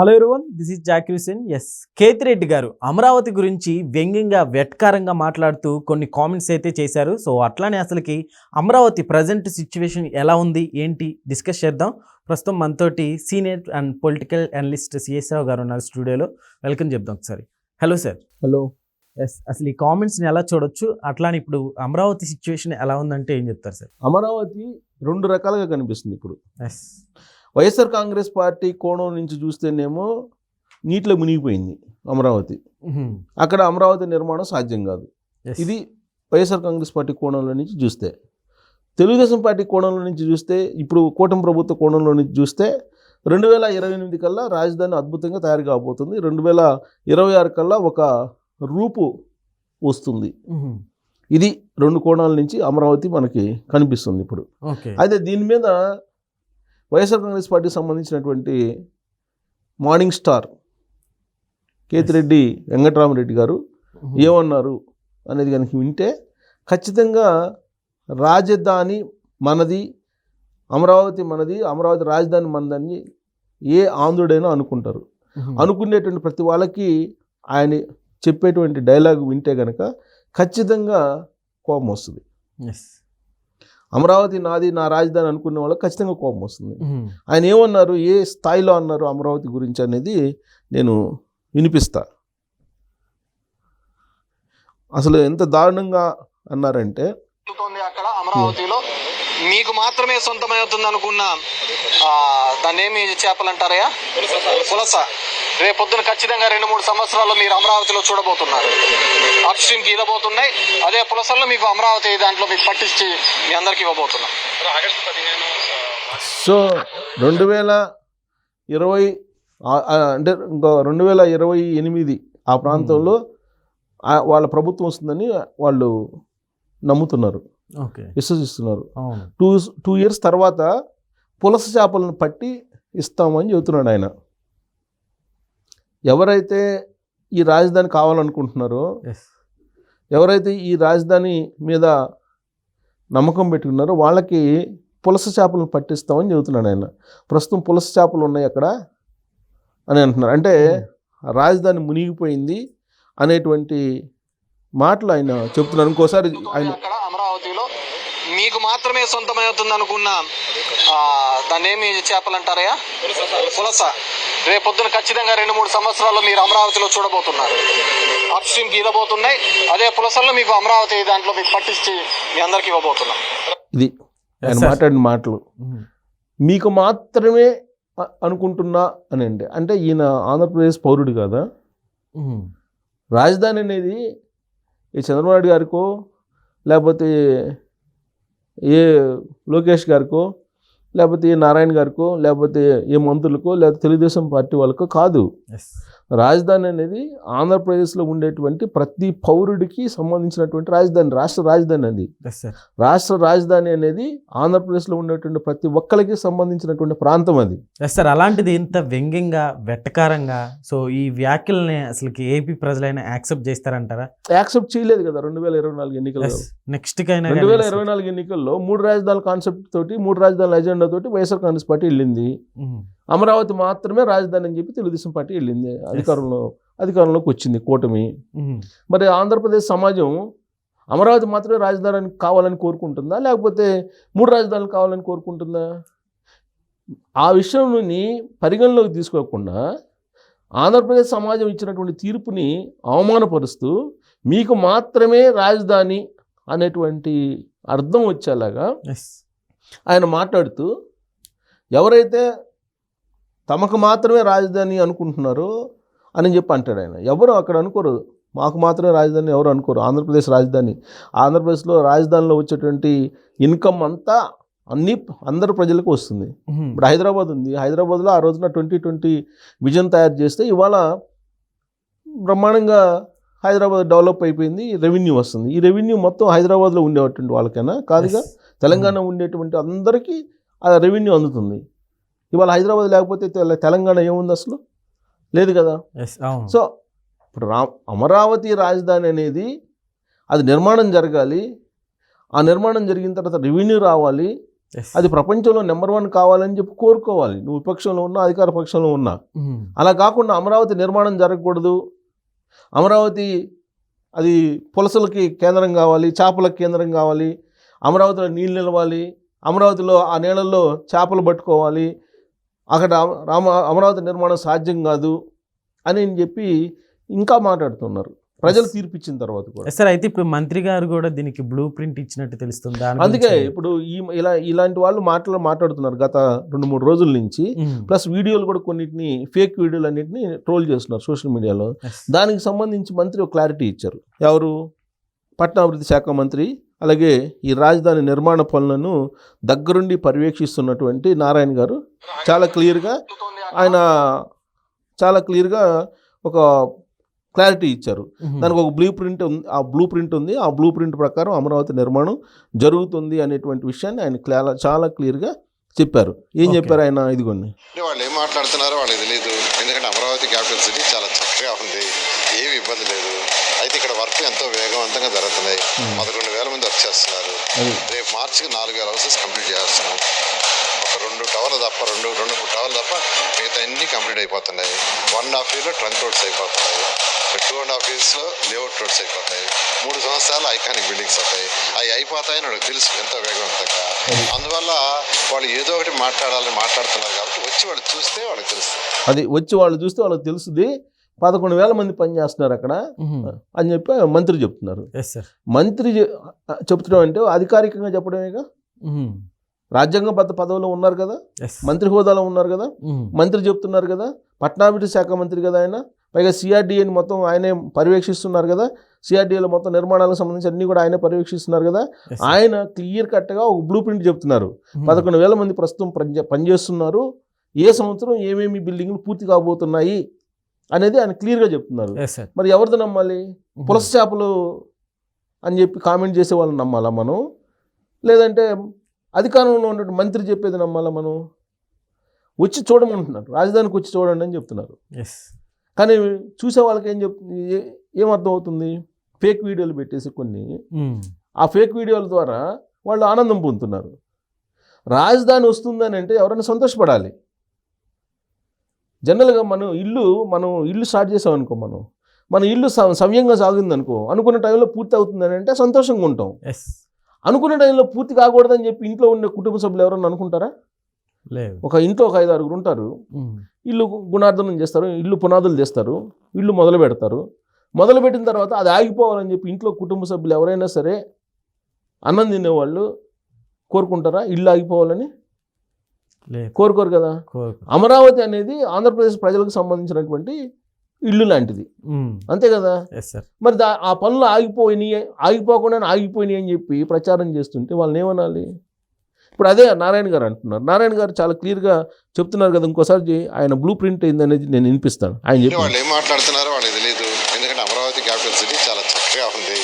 Hello everyone this is Zakir Hussain S Kethireddy garu Amaravati గురించి వ్యంగ్యంగా వెట్కారంగా మాట్లాడుతూ కొన్ని కామెంట్స్ అయితే చేశారు. సో అట్లానే అసలుకి అమరావతి ప్రజెంట్ సిచ్యువేషన్ ఎలా ఉంది? ఏంటి? డిస్కస్ చేద్దాం. ప్రస్తుతం మనతోటి senior and political analyst CS Rao garu ఉన్నారు స్టూడియోలో వెల్కమ్ చెప్దాం ఒకసారి. హలో సార్ హలో ఎస్ అసలు ఈ కామెంట్స్ని ఎలా చూడొచ్చు? అట్లానే ఇప్పుడు అమరావతి సిచ్యువేషన్ ఎలా ఉందంటే ఏం చెప్తారు సార్ అమరావతి రెండు రకాలుగా కనిపిస్తుంది ఇప్పుడు. ఎస్ వైఎస్ఆర్ కాంగ్రెస్ పార్టీ కోణం నుంచి చూస్తేనేమో నీటిలో మునిగిపోయింది అమరావతి. అక్కడ అమరావతి నిర్మాణం సాధ్యం కాదు. ఇది వైఎస్ఆర్ కాంగ్రెస్ పార్టీ కోణంలో నుంచి చూస్తే తెలుగుదేశం పార్టీ కోణంలో నుంచి చూస్తే ఇప్పుడు కూటమి ప్రభుత్వ కోణంలో నుంచి చూస్తే రెండు వేల ఇరవై ఎనిమిది కల్లా రాజధాని అద్భుతంగా తయారు కాబోతుంది. రెండు వేల ఇరవై ఆరు కల్లా ఒక రూపు వస్తుంది. ఇది రెండు కోణాల నుంచి అమరావతి మనకి కనిపిస్తుంది ఇప్పుడు. అయితే దీని మీద వైఎస్ఆర్ కాంగ్రెస్ పార్టీకి సంబంధించినటువంటి మార్నింగ్ స్టార్ కేతిరెడ్డి వెంకటరామరెడ్డి గారు ఏమన్నారు అనేది కనుక వింటే ఖచ్చితంగా రాజధాని మనది అమరావతి మనది అమరావతి రాజధాని మనదని ఏ ఆంధ్రుడైనా అనుకుంటారు. అనుకునేటువంటి ప్రతి వాళ్ళకి ఆయన చెప్పేటువంటి డైలాగ్ వింటే కనుక ఖచ్చితంగా కోపం వస్తుంది. ఎస్ అమరావతి నాది నా రాజధాని అనుకునే వాళ్ళకి ఖచ్చితంగా కోపం వస్తుంది. ఆయన ఏమన్నారు? ఏ స్థాయిలో అన్నారు అమరావతి గురించి అనేది నేను వినిపిస్తా. అసలు ఎంత దారుణంగా అన్నారంటే అక్కడ అమరావతిలో. మీకు మాత్రమే సొంతమవుతుంది అనుకున్న ఆ, దాన్ని ఏమి చేపలు అంటారయ్యా పులస. రేపు పొద్దున ఖచ్చితంగా రెండు మూడు సంవత్సరాలు మీరు అమరావతిలో చూడబోతున్నారు. అప్ స్ట్రీమ్కి ఇవ్వబోతున్నాయి. అదే పులసల్లో మీకు అమరావతి దాంట్లో మీకు పట్టించి మీ అందరికి ఇవ్వబోతున్నాం. సో రెండు వేల ఇరవై అంటే ఇంకో రెండు వేల ఇరవై ఎనిమిది ఆ ప్రాంతంలో వాళ్ళ ప్రభుత్వం వస్తుందని వాళ్ళు నమ్ముతున్నారు. ఓకే. విశ్వసిస్తున్నారు. అవును. టూ టూ ఇయర్స్ తర్వాత పులస చేపలను పట్టి ఇస్తామని చెబుతున్నాడు ఆయన. ఎవరైతే ఈ రాజధాని కావాలనుకుంటున్నారో ఎవరైతే ఈ రాజధాని మీద నమ్మకం పెట్టుకున్నారో వాళ్ళకి పులస చేపలను పట్టిస్తామని చెబుతున్నాడు ఆయన. ప్రస్తుతం పులస చేపలు ఉన్నాయి అక్కడ అని అంటున్నారు. అంటే రాజధాని మునిగిపోయింది అనేటువంటి మాటలు ఆయన చెప్తున్నారు ఇంకోసారి ఆయన అమరావతిలో మీకు మాత్రమే సొంతమవుతుంది అనుకున్న ఆ, దాన్ని ఏమి చేపలు అంటారయ్యా పులస. రేపు పొద్దున ఖచ్చితంగా రెండు మూడు సంవత్సరాలు మీరు అమరావతిలో చూడబోతున్నారు. అప్ స్ట్రీమ్కి ఇవ్వబోతున్నాయి. అదే పులసల్లో మీకు అమరావతి దాంట్లో మీకు పట్టించి మీ అందరికి ఇవ్వబోతున్నాం. ఇది ఆయన. మాట్లాడిన మాటలు. మీకు మాత్రమే అనుకుంటున్నా అని అంటే అంటే ఈయన ఆంధ్రప్రదేశ్ పౌరుడు కదా? రాజధాని అనేది ఈ చంద్రబాబు నాయుడు గారికో లేకపోతే ఏ లోకేష్ గారికో లేకపోతే ఏ నారాయణ గారికో లేకపోతే ఏ మంత్రులకో లేకపోతే తెలుగుదేశం పార్టీ వాళ్ళకో కాదు. రాజధాని అనేది ఆంధ్రప్రదేశ్లో ఉండేటువంటి ప్రతి పౌరుడికి సంబంధించినటువంటి రాజధాని రాష్ట్ర రాజధాని అది. రాష్ట్ర రాజధాని అనేది ఆంధ్రప్రదేశ్లో ఉండేటువంటి ప్రతి ఒక్కరికి సంబంధించినటువంటి ప్రాంతం అది. ఎస్ సార్ అలాంటిది ఇంత వ్యంగ్యంగా వెట్టకారంగా సో ఈ వ్యాఖ్యల్ని అసలుకి ఏపీ ప్రజలైనా యాక్సెప్ట్ చేస్తారంటారా? యాక్సెప్ట్ చేయలేదు కదా రెండు వేల ఇరవై నాలుగు ఎన్నికల్లో. నెక్స్ట్ కైనా రెండు వేల ఇరవై నాలుగు ఎన్నికల్లో మూడు రాజధానుల కాన్సెప్ట్ తోటి మూడు రాజధానుల ఎజెండా తోటి వైఎస్ఆర్ కాంగ్రెస్ పార్టీ వెళ్ళింది. అమరావతి మాత్రమే రాజధాని అని చెప్పి తెలుగుదేశం పార్టీ వెళ్ళింది. అధికారంలో అధికారంలోకి వచ్చింది కూటమి. మరి ఆంధ్రప్రదేశ్ సమాజం అమరావతి మాత్రమే రాజధాని కావాలని కోరుకుంటుందా? లేకపోతే మూడు రాజధానులు కావాలని కోరుకుంటుందా? ఆ విషయంని పరిగణలోకి తీసుకోకుండా ఆంధ్రప్రదేశ్ సమాజం ఇచ్చినటువంటి తీర్పుని అవమానపరుస్తూ మీకు మాత్రమే రాజధాని అనేటువంటి అర్థం వచ్చేలాగా ఆయన మాట్లాడుతూ ఎవరైతే తమకు మాత్రమే రాజధాని అనుకుంటున్నారో అని చెప్పి అంటాడు ఆయన. ఎవరు అక్కడ అనుకోరు. మాకు మాత్రమే రాజధాని ఎవరు అనుకోరు. ఆంధ్రప్రదేశ్ రాజధాని. ఆంధ్రప్రదేశ్లో రాజధానిలో వచ్చేటువంటి ఇన్కమ్ అంతా అన్ని అందరు ప్రజలకు వస్తుంది. ఇప్పుడు హైదరాబాద్ ఉంది. హైదరాబాద్లో ఆ రోజున ట్వంటీ ట్వంటీ విజన్ తయారు చేస్తే ఇవాళ బ్రహ్మాండంగా హైదరాబాద్ డెవలప్ అయిపోయింది. రెవెన్యూ వస్తుంది. ఈ రెవెన్యూ మొత్తం హైదరాబాద్లో ఉండేటువంటి వాళ్ళకైనా కాదుగా తెలంగాణ ఉండేటువంటి అందరికీ ఆ రెవెన్యూ అందుతుంది. ఇవాళ హైదరాబాద్ లేకపోతే తెల- తెలంగాణ ఏముంది అసలు? లేదు కదా? సో ఇప్పుడు రా అమరావతి రాజధాని అనేది అది నిర్మాణం జరగాలి. ఆ నిర్మాణం జరిగిన తర్వాత రెవెన్యూ రావాలి. అది ప్రపంచంలో నెంబర్ వన్ కావాలని చెప్పి కోరుకోవాలి. నువ్వు విపక్షంలో ఉన్నా అధికార పక్షంలో ఉన్నా. అలా కాకుండా అమరావతి నిర్మాణం జరగకూడదు. అమరావతి అది పులసలకి కేంద్రం కావాలి చేపలకు కేంద్రం కావాలి. అమరావతిలో నీళ్ళు నిలవాలి. అమరావతిలో ఆ నీళ్ళల్లో చేపలు పట్టుకోవాలి. అక్కడ రామ అమరావతి నిర్మాణం సాధ్యం కాదు అని చెప్పి ఇంకా మాట్లాడుతున్నారు. ప్రజలు తీర్పిచ్చిన తర్వాత కూడా. సార్ అయితే ఇప్పుడు మంత్రి గారు కూడా దీనికి బ్లూ ప్రింట్ ఇచ్చినట్టు తెలుస్తుంది. అందుకే ఇప్పుడు ఈ ఇలా ఇలాంటి వాళ్ళు మాటలు మాట్లాడుతున్నారు గత రెండు మూడు రోజుల నుంచి. ప్లస్ వీడియోలు కూడా కొన్నిటిని ఫేక్ వీడియోలు అన్నింటినీ ట్రోల్ చేస్తున్నారు సోషల్ మీడియాలో. దానికి సంబంధించి మంత్రి ఒక క్లారిటీ ఇచ్చారు. ఎవరు? పట్టణాభివృద్ధి శాఖ మంత్రి అలాగే ఈ రాజధాని నిర్మాణ పనులను దగ్గరుండి పర్యవేక్షిస్తున్నటువంటి నారాయణ గారు చాలా క్లియర్గా ఆయన చాలా క్లియర్గా ఒక క్లారిటీ ఇచ్చారు. దానికి ఒక బ్లూ ప్రింట్ ఉంది ఆ బ్లూ ప్రింట్ ఉంది ఆ బ్లూ ప్రింట్ ప్రకారం అమరావతి నిర్మాణం జరుగుతుంది అనేటువంటి విషయాన్ని ఆయన క్లా- చాలా క్లియర్గా చెప్పారు. ఏం. చెప్పారు ఆయన ఇదిగోండి. వాళ్ళు ఏం మాట్లాడుతున్నారో వాళ్ళకి తెలియదు ఎందుకంటే అమరావతి క్యాపిటల్ సిటీ చాలా చక్కగా ఉంది. ఏమి ఇబ్బంది లేదు. అయితే ఇక్కడ వర్క్ ఎంతో వేగవంతంగా జరుగుతున్నాయి. పదకొండు వేల మంది వర్క్ చేస్తున్నారు. రేపు మార్చికి నాలుగు వేల హౌసెస్ కంప్లీట్ చేస్తున్నాం. ఒక రెండు టవర్లు తప్ప రెండు రెండు మూడు టవర్లు తప్ప మిగతా అన్ని కంప్లీట్ అయిపోతున్నాయి. వన్ అండ్ హాఫ్ ఇయర్లో ట్రంక్ రోడ్స్ అయిపోతున్నాయి. టూ అండ్ హాఫ్ ఇయర్స్లో లేఅవుట్ రోడ్స్ అయిపోతాయి మూడు సంవత్సరాలు ఐకానిక్ బిల్డింగ్స్ అవుతాయి. అవి అయిపోతాయని వాళ్ళకి తెలుసు ఎంతో వేగవంతంగా. అందువల్ల వాళ్ళు ఏదో ఒకటి మాట్లాడాలని మాట్లాడుతున్నారు కాబట్టి వచ్చి వాళ్ళు చూస్తే వాళ్ళకి తెలుస్తుంది. అది వచ్చి వాళ్ళు చూస్తే వాళ్ళకి తెలుస్తుంది. పదకొండు వేల మంది పని చేస్తున్నారు అక్కడ. అని చెప్పి మంత్రి చెప్తున్నారు. మంత్రి చెప్తున్నాం అంటే అధికారికంగా చెప్పడమేగా. రాజ్యాంగబద్ధ పదవిలో ఉన్నారు కదా? మంత్రి హోదాలో ఉన్నారు కదా. మంత్రి చెప్తున్నారు కదా? పట్టణాభివృద్ధి శాఖ మంత్రి కదా ఆయన? పైగా సిఆర్డీఏని మొత్తం ఆయనే పర్యవేక్షిస్తున్నారు కదా? సిఆర్డీఏలో మొత్తం నిర్మాణాలకు సంబంధించి అన్ని కూడా ఆయనే పర్యవేక్షిస్తున్నారు కదా. ఆయన క్లియర్ కట్గా ఒక బ్లూ ప్రింట్ చెప్తున్నారు. పదకొండు వేల మంది ప్రస్తుతం పనిచే- పనిచేస్తున్నారు. ఏ సంవత్సరం ఏమేమి బిల్డింగ్లు పూర్తి కాబోతున్నాయి? అనేది ఆయన క్లియర్గా చెప్తున్నారు. మరి ఎవరిది నమ్మాలి? ఉమ్. పులస చేపలు అని చెప్పి కామెంట్ చేసే వాళ్ళని నమ్మాలా మనం? లేదంటే అధికారంలో ఉన్న మంత్రి చెప్పేది నమ్మాలా మనం? వచ్చి చూడమంటున్నారు. రాజధానికి వచ్చి చూడండి అని చెప్తున్నారు. ఎస్ కానీ చూసే వాళ్ళకి ఏం చెప్ ఏ- ఏమర్థం అవుతుంది ఫేక్ వీడియోలు పెట్టేసి కొన్ని ఉమ్. ఆ ఫేక్ వీడియోల ద్వారా వాళ్ళు ఆనందం పొందుతున్నారు. రాజధాని వస్తుందని అంటే ఎవరైనా సంతోషపడాలి. జనరల్గా మనం ఇల్లు మనం ఇల్లు స్టార్ట్ చేసాం అనుకో మనం. మన ఇల్లు సవ్యంగా సాగింది అనుకో అనుకున్న టైంలో పూర్తి అవుతుందని అంటే సంతోషంగా ఉంటాం. ఎస్ అనుకున్న టైంలో పూర్తి కాకూడదని చెప్పి ఇంట్లో ఉండే కుటుంబ సభ్యులు ఎవరన్నా అనుకుంటారా? లేదు. ఒక ఇంట్లో ఒక ఐదు ఆరుగురు ఉంటారు. ఇల్లు గుణార్థనం చేస్తారు ఇల్లు పునాదులు చేస్తారు ఇల్లు మొదలు పెడతారు. మొదలు పెట్టిన తర్వాత అది ఆగిపోవాలని చెప్పి ఇంట్లో కుటుంబ సభ్యులు ఎవరైనా సరే అన్నం తినేవాళ్ళు కోరుకుంటారా? ఇల్లు ఆగిపోవాలని? కోరుకోరు కదా. అమరావతి అనేది ఆంధ్రప్రదేశ్ ప్రజలకు సంబంధించినటువంటి ఇల్లు లాంటిది. అంతే కదా? మరి దా ఆ పనులు ఆగిపోయినాయి ఆగిపోకుండా ఆగిపోయినాయి అని చెప్పి ప్రచారం చేస్తుంటే వాళ్ళని ఏమనాలి? ఇప్పుడు అదే నారాయణ గారు అంటున్నారు. నారాయణ గారు చాలా క్లియర్గా చెప్తున్నారు కదా ఇంకోసారి ఆయన బ్లూ ప్రింట్ అయిందనేది నేను వినిపిస్తాను. ఆయన చెప్పి వాళ్ళు ఏం మాట్లాడుతున్నారో వాళ్ళకి తెలియదు ఎందుకంటే అమరావతి క్యాపిటల్ సిటీ చాలా చక్కగా ఉంది.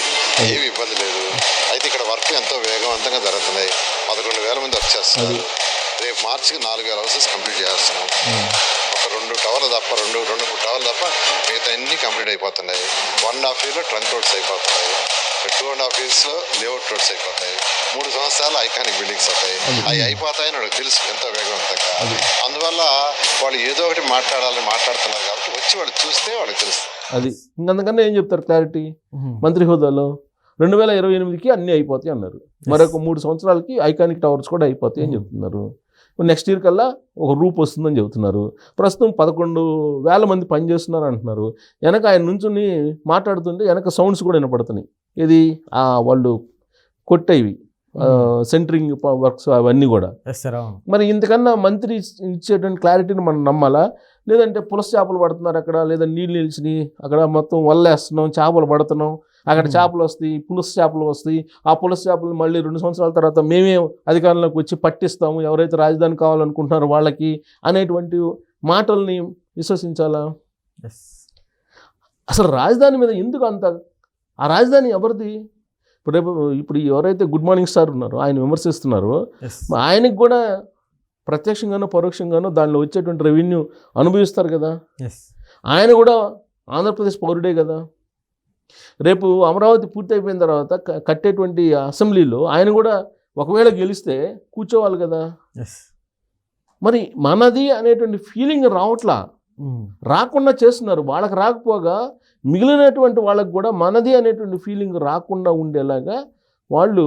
ఏమి ఇబ్బంది లేదు. అయితే ఇక్కడ వర్క్ ఎంతో వేగవంతంగా జరుగుతున్నాయి. పదకొండు వేల మంది వర్క్ చేస్తున్నారు రేపు మార్చికి నాలుగు వేల హౌసెస్ కంప్లీట్ చేస్తున్నాం. ఒక రెండు టవర్లు తప్ప రెండు రెండు మూడు టవర్లు తప్ప మిగతా అన్ని కంప్లీట్ అయిపోతున్నాయి. వన్ అండ్ హాఫ్ ఇయర్లో ట్రంక్ రోడ్స్ అయిపోతున్నాయి. టూ అండ్ హాఫ్ ఇయర్స్లో లేఅవుట్ రోడ్స్ అయిపోతాయి మూడు సంవత్సరాలు ఐకానిక్ బిల్డింగ్స్ అవుతాయి అవి అయిపోతాయని వాళ్ళకి తెలుసు ఎంతో వేగవంతంగా. అందువల్ల వాళ్ళు ఏదో ఒకటి మాట్లాడాలని మాట్లాడుతున్నారు కాబట్టి వచ్చి వాళ్ళు చూస్తే వాళ్ళకి తెలుస్తుంది అది. ఇంకంతకన్నా ఏం చెప్తారు క్లారిటీ. మంత్రి హోదాలో రెండు వేల ఇరవై ఎనిమిదికి అన్నీ అయిపోతాయి అన్నారు. మరొక మూడు సంవత్సరాలకి ఐకానిక్ టవర్స్ కూడా అయిపోతాయి అని. చెప్తున్నారు. నెక్స్ట్ ఇయర్ కల్లా ఒక రూప్ వస్తుందని చెబుతున్నారు. ప్రస్తుతం పదకొండు వేల మంది పనిచేస్తున్నారు అంటున్నారు వెనక ఆయన నుంచుని మాట్లాడుతుంటే వెనక సౌండ్స్ కూడా వినపడుతున్నాయి. ఇది ఆ వాళ్ళు కొట్టేవి. సెంటరింగ్ వర్క్స్ అవన్నీ కూడా. మరి ఇంతకన్నా మంత్రి ఇచ్- ఇచ్చేటువంటి క్లారిటీని మనం నమ్మాలా? లేదంటే పులస చేపలు పడుతున్నారు అక్కడ లేదా నీళ్ళు నిలిచినాయి అక్కడ మొత్తం వల్లేస్తున్నాం చేపలు పడుతున్నాం అక్కడ. చేపలు వస్తాయి పులస చేపలు వస్తాయి. ఆ పులస చేపలు మళ్ళీ రెండు సంవత్సరాల తర్వాత మేమే అధికారంలోకి వచ్చి పట్టిస్తాము. ఎవరైతే రాజధాని కావాలనుకుంటున్నారో వాళ్ళకి అనేటువంటి మాటల్ని విశ్వసించాలా? అసలు రాజధాని మీద ఎందుకు అంత ఆ రాజధాని ఎవరిది? ఇప్పుడు రేపు ఇప్పుడు ఎవరైతే గుడ్ మార్నింగ్ స్టార్ ఉన్నారో ఆయన విమర్శిస్తున్నారో. ఆయనకి కూడా ప్రత్యక్షంగానో పరోక్షంగానో దానిలో వచ్చేటువంటి రెవెన్యూ అనుభవిస్తారు కదా. ఆయన కూడా ఆంధ్రప్రదేశ్ పౌరుడే కదా. రేపు అమరావతి పూర్తి అయిపోయిన తర్వాత కట్టేటువంటి అసెంబ్లీలో ఆయన కూడా ఒకవేళ గెలిస్తే కూర్చోవాలి కదా. మరి మనది అనేటువంటి ఫీలింగ్ రావట్లా? రాకుండా చేస్తున్నారు. వాళ్ళకి రాకపోగా మిగిలినటువంటి వాళ్ళకి కూడా మనది అనేటువంటి ఫీలింగ్ రాకుండా ఉండేలాగా వాళ్ళు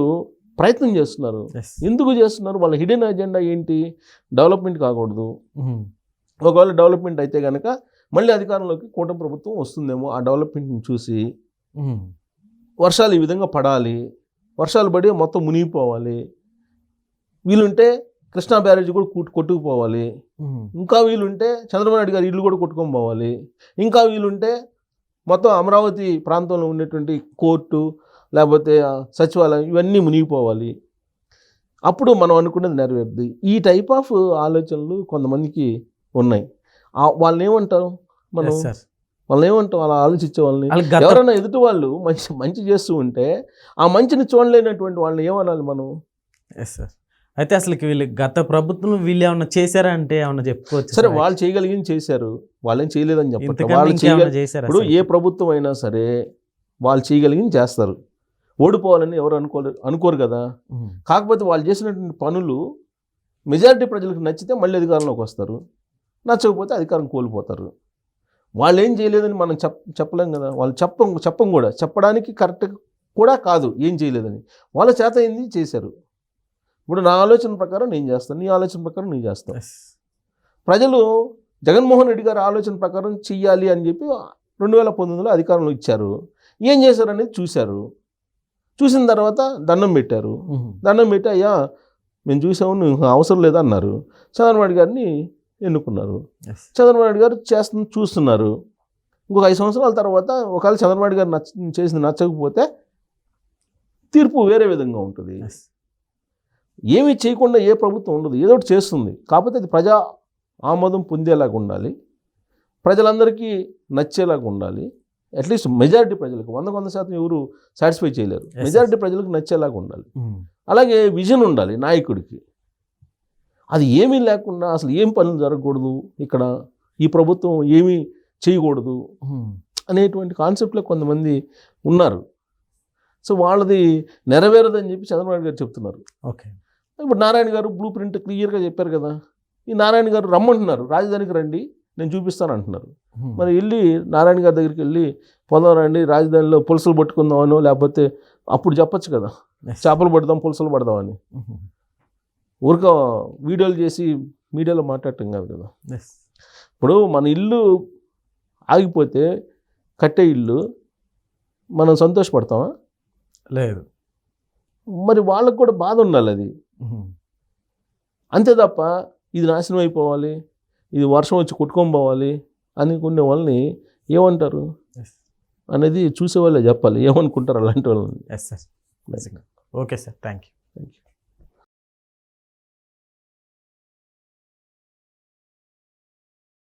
ప్రయత్నం చేస్తున్నారు. ఎందుకు చేస్తున్నారు? వాళ్ళ హిడెన్ అజెండా ఏంటి? డెవలప్మెంట్ కాకూడదు. ఒకవేళ డెవలప్మెంట్ అయితే కనుక మళ్ళీ అధికారంలోకి కూటమి ప్రభుత్వం వస్తుందేమో ఆ డెవలప్మెంట్ని చూసి వర్షాలు ఈ విధంగా పడాలి వర్షాలు పడి మొత్తం మునిగిపోవాలి. వీలుంటే కృష్ణా బ్యారేజ్ కూడా కొట్టు కొట్టుకుపోవాలి. ఇంకా వీలుంటే చంద్రబాబు నాయుడు గారి ఇల్లు కూడా కొట్టుకొని పోవాలి. ఇంకా వీలుంటే మొత్తం అమరావతి ప్రాంతంలో ఉండేటువంటి కోర్టు లేకపోతే సచివాలయం ఇవన్నీ మునిగిపోవాలి. అప్పుడు మనం అనుకున్నది నెరవేరుద్ది. ఈ టైప్ ఆఫ్ ఆలోచనలు కొంతమందికి ఉన్నాయి. వాళ్ళని ఏమంటారు? మనం వాళ్ళని ఏమంటాం? అలా ఆలోచించే వాళ్ళని. ఎవరైనా ఎదుటి వాళ్ళు మంచి మంచి చేస్తూ ఉంటే ఆ మంచిని చూడలేనటువంటి వాళ్ళని ఏమనాలి మనం? ఎస్ సార్ అయితే అసలు వీళ్ళు గత ప్రభుత్వం వీళ్ళు ఏమన్నా చేశారా అంటే ఏమన్నా చెప్పుకోవచ్చు సరే? వాళ్ళు చేయగలిగింది చేశారు. వాళ్ళేం చేయలేదని ఇంతకన్నా వాళ్ళు చేశారా ఇప్పుడు? ఏ ప్రభుత్వం అయినా సరే వాళ్ళు చేయగలిగింది చేస్తారు. ఓడిపోవాలని ఎవరు అనుకోరు అనుకోరు కదా. కాకపోతే వాళ్ళు చేసినటువంటి పనులు మెజారిటీ ప్రజలకు నచ్చితే మళ్ళీ అధికారంలోకి వస్తారు. నచ్చకపోతే అధికారం కోల్పోతారు. వాళ్ళు ఏం చేయలేదని మనం చెప్ చెప్పలేం కదా. వాళ్ళు చెప్పం చెప్పం కూడా. చెప్పడానికి కరెక్ట్ కూడా కాదు ఏం చేయలేదని. వాళ్ళ చేత ఏంది చేశారు. ఇప్పుడు నా ఆలోచన ప్రకారం నేను చేస్తాను నీ ఆలోచన ప్రకారం నేను చేస్తాను. ప్రజలు జగన్మోహన్ రెడ్డి గారి ఆలోచన ప్రకారం చెయ్యాలి అని చెప్పి రెండు వేల పంతొమ్మిదిలో అధికారంలో ఇచ్చారు. ఏం చేశారు అనేది చూశారు. చూసిన తర్వాత దండం పెట్టారు. దండం పెట్టి అయ్యా మేము చూసాము నువ్వు అవసరం లేదా అన్నారు చంద్రబాబు గారిని ఎన్నుకున్నారు. చంద్రబాబు నాయుడు గారు చేస్తున్న చూస్తున్నారు. ఇంకొక ఐదు సంవత్సరాల తర్వాత ఒకవేళ చంద్రబాబు గారు నచ్చ చేసింది నచ్చకపోతే తీర్పు వేరే విధంగా ఉంటుంది. ఏమీ చేయకుండా ఏ ప్రభుత్వం ఉండదు. ఏదో ఒకటి చేస్తుంది. కాకపోతే అది ప్రజా ఆమోదం పొందేలాగా ఉండాలి. ప్రజలందరికీ నచ్చేలాగా ఉండాలి. అట్లీస్ట్ మెజారిటీ ప్రజలకు. వంద వంద శాతం ఎవరు సాటిస్ఫై చేయలేరు. మెజారిటీ ప్రజలకు నచ్చేలాగా ఉండాలి. ఉమ్. అలాగే విజన్ ఉండాలి నాయకుడికి. అది ఏమీ లేకుండా అసలు ఏం పనులు జరగకూడదు ఇక్కడ ఈ ప్రభుత్వం ఏమీ చేయకూడదు. అనేటువంటి కాన్సెప్ట్లో కొంతమంది ఉన్నారు సో వాళ్ళది నెరవేరదని చెప్పి చంద్రబాబు గారు చెప్తున్నారు ఓకే ఇప్పుడు నారాయణ గారు బ్లూ ప్రింట్ క్లియర్గా చెప్పారు కదా ఈ నారాయణ గారు రమ్మంటున్నారు రాజధానికి రండి నేను చూపిస్తాను అంటున్నారు. మరి వెళ్ళి నారాయణ గారి దగ్గరికి వెళ్ళి పోదాం రండి రాజధానిలో పులుసులు పట్టుకుందామనో లేకపోతే అప్పుడు చెప్పొచ్చు కదా. చేపలు పడదాం పులుసులు పడదామని. ఊరిక వీడియోలు చేసి మీడియాలో మాట్లాడటం కాదు కదా. ఇప్పుడు మన ఇల్లు ఆగిపోతే కట్టే ఇల్లు మనం సంతోషపడతామా? లేదు. మరి వాళ్ళకు కూడా బాధ ఉండాలి అది. అంతే తప్ప ఇది నాశనం అయిపోవాలి ఇది వర్షం వచ్చి కొట్టుకొని పోవాలి అనుకునే వాళ్ళని ఏమంటారు. అనేది చూసే వాళ్ళే చెప్పాలి ఏమనుకుంటారు అలాంటి వాళ్ళని? Okay sir thank you thank you